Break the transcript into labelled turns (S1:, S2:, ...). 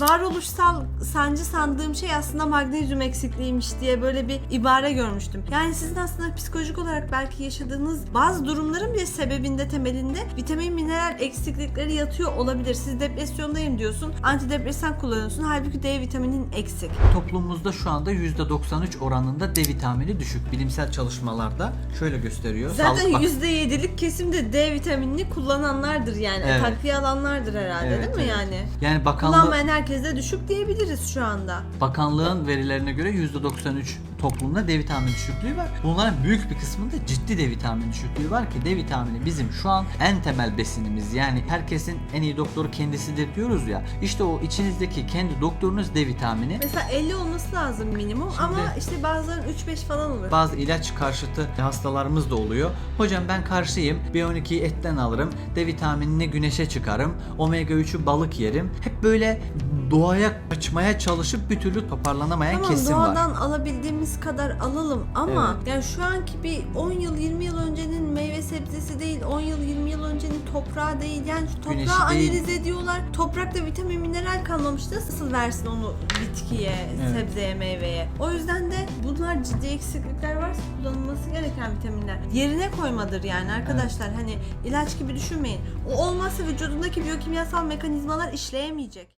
S1: Varoluşsal sancı sandığım şey aslında magnezyum eksikliğiymiş diye böyle bir ibare görmüştüm. Yani sizin aslında psikolojik olarak belki yaşadığınız bazı durumların bir sebebinde temelinde vitamin mineral eksiklikleri yatıyor olabilir. Siz depresyondayım diyorsun. Antidepresan kullanıyorsun. Halbuki D vitaminin eksik.
S2: Toplumumuzda şu anda %93 oranında D vitamini düşük. Bilimsel çalışmalarda şöyle gösteriyor.
S1: Zaten
S2: Sağlık Bak-
S1: %7'lik kesim de D vitaminini kullananlardır yani.
S2: Evet.
S1: Takviye alanlardır herhalde
S2: Evet,
S1: değil mi
S2: evet.
S1: yani?
S2: Yani bakanlık,
S1: Kullanmayan herkese düşük diyebiliriz şu anda.
S2: bakanlığın verilerine göre %93 toplumda D vitamini düşüklüğü var. Bunların büyük bir kısmında ciddi D vitamini düşüklüğü var ki D vitamini bizim şu an en temel besinimiz. Yani herkesin en iyi doktoru kendisidir diyoruz ya. İşte o içinizdeki kendi doktorunuz D vitamini.
S1: Mesela 50 olması lazım minimum ama işte bazıların 3-5 falan olur.
S2: Bazı ilaç karşıtı hastalarımız da oluyor. Hocam ben karşıyım. B12'yi etten alırım. D vitaminini güneşe çıkarım. Omega 3'ü balık yerim. Hep böyle doğaya kaçmaya çalışıp bir türlü toparlanamayan
S1: Tamam
S2: kesim
S1: doğadan
S2: var.
S1: alabildiğimiz kadar alalım ama yani şu anki bir 10 yıl 20 yıl öncenin meyve sebzesi değil 10 yıl 20 yıl öncenin toprağı değil. Yani şu
S2: Güneşi
S1: toprağı
S2: değil.
S1: analiz ediyorlar. Toprakta vitamin mineral kalmamış. Nasıl versin onu bitkiye
S2: Evet.
S1: sebzeye meyveye? O yüzden de bunlar ciddi eksiklikler varsa kullanılması gereken vitaminler yerine koymadır yani arkadaşlar. Hani ilaç gibi düşünmeyin. O olmazsa vücudundaki biyokimyasal mekanizmalar işleyemeyecek.